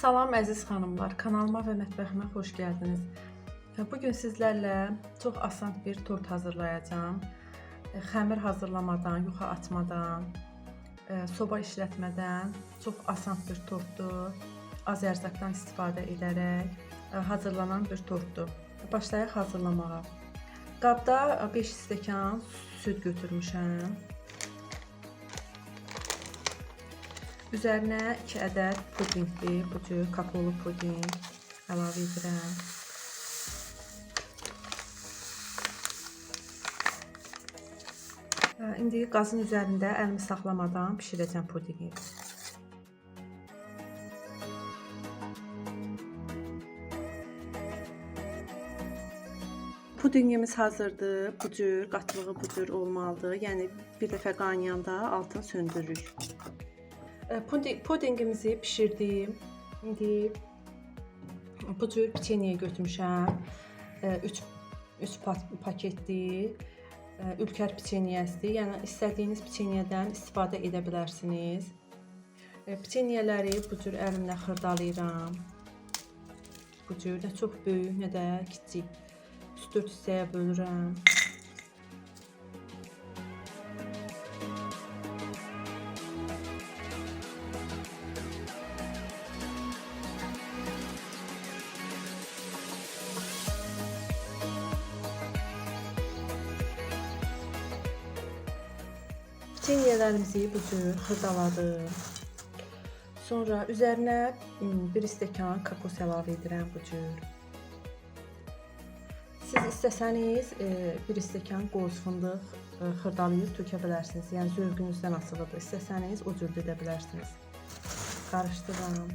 Salam əziz xanımlar, kanalıma və mətbəximə xoş gəldiniz. Bu gün sizlərlə çox asan bir tort hazırlayacağam. Xəmir hazırlamadan, yuxa açmadan, e, soba işlətmədən çox asan bir tortdur. Az ərzaqdan istifadə edərək e, hazırlanan bir tortdur. Başlayaq hazırlamağa. Qabda 5 stəkan süd götürmüşəm. Üzərinə 2 ədəd pudingli, bu cür kakaolu puding əlavə edirəm. İndi qazın üzərində əlimi saxlamadan bişirəcəm pudingi. Pudingimiz hazırdır. Bu cür, qatlığı bu cür olmalıdır. Yəni bir dəfə qaynayanda altını söndürürük. E, Puding, pudingimizi pişirdim. İndi bu cür peçeniye götürmüşəm. 3 3 paketli e, ülker peçeniyəsidir. Yəni istədiyiniz peçeniyədən istifadə edə bilərsiniz. E, Peçeniyeləri bu cür əlimlə xırdalayıram. Bu cür nə çox böyük, nə də kiçik. 3-4 hissəyə bölürəm. Peçenyelərimizi bu cür xırdaladım. Sonra üzərinə m, bir stəkan kakos əlavə edirəm bu cür. Siz istəsəniz e, bir stəkan qoz fındıq e, xırdalayıb tökə bilərsiniz. Yəni zövqünüzdən asılıdır. İstəsəniz o cür də edə bilərsiniz. Qarışdırıram.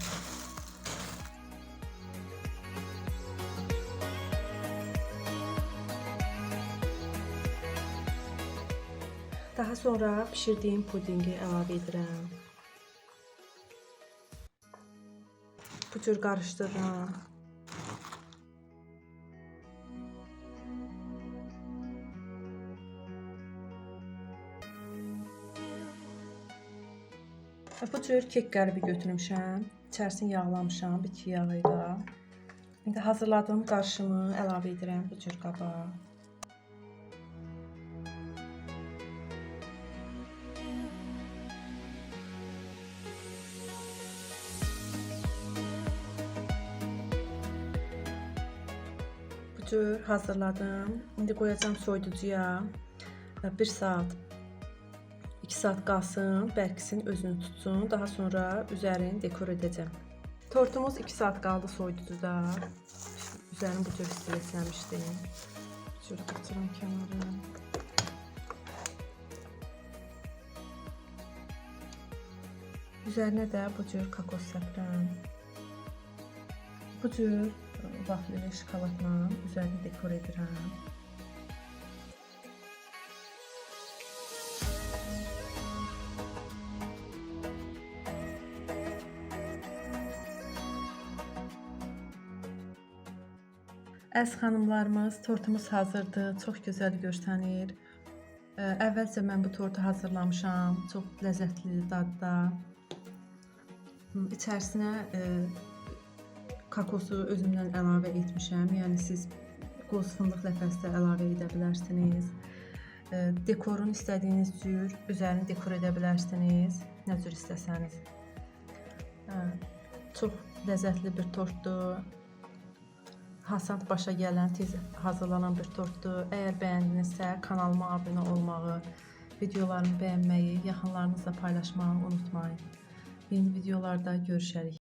Daha sonra pişirdiyim pudingi əlavə edirəm. Bu cür qarışdırıram. Bu cür kek qəlbi götürmüşəm. İçərisini yağlamışam bitki yağı. İndi hazırladığım qarışımı əlavə edirəm bu cür qaba. Cür hazırladım. İndi qoyacağam soyuducuya. 1 saat 2 saat qalsın, bərkisin, özünü tutsun. Daha sonra üzərini dekor edəcəm. Tortumuz 2 saat qaldı soyuducuda. Üzərini bu cür streçləmişdim. Bu cür qaçıram kənarı. Üzərinə də bu cür kakos səpirəm. Bu cür vaflili şokoladla üzərini dekor edirəm. Əziz xanımlarımız, tortumuz hazırdır. Çox gözəl görsənir. Əvvəlcə mən bu tortu hazırlamışam. Çox ləzzətli dadda. İçərisinə kakosu özümdən əlavə etmişəm. Yəni siz qoz fındıq ləpəsi də əlavə edə bilərsiniz. Ə, Dekorun istədiyiniz cür üzərini dekor edə bilərsiniz. Nə cür istəsəniz. Ə, Çox ləzzətli bir tortdur. Hasant başa gələn, tez hazırlanan bir tortdur. Əgər bəyəndinizsə kanalıma abunə olmağı, videolarımı bəyənməyi, yaxınlarınızla paylaşmağı unutmayın. Yeni videolarda görüşərik.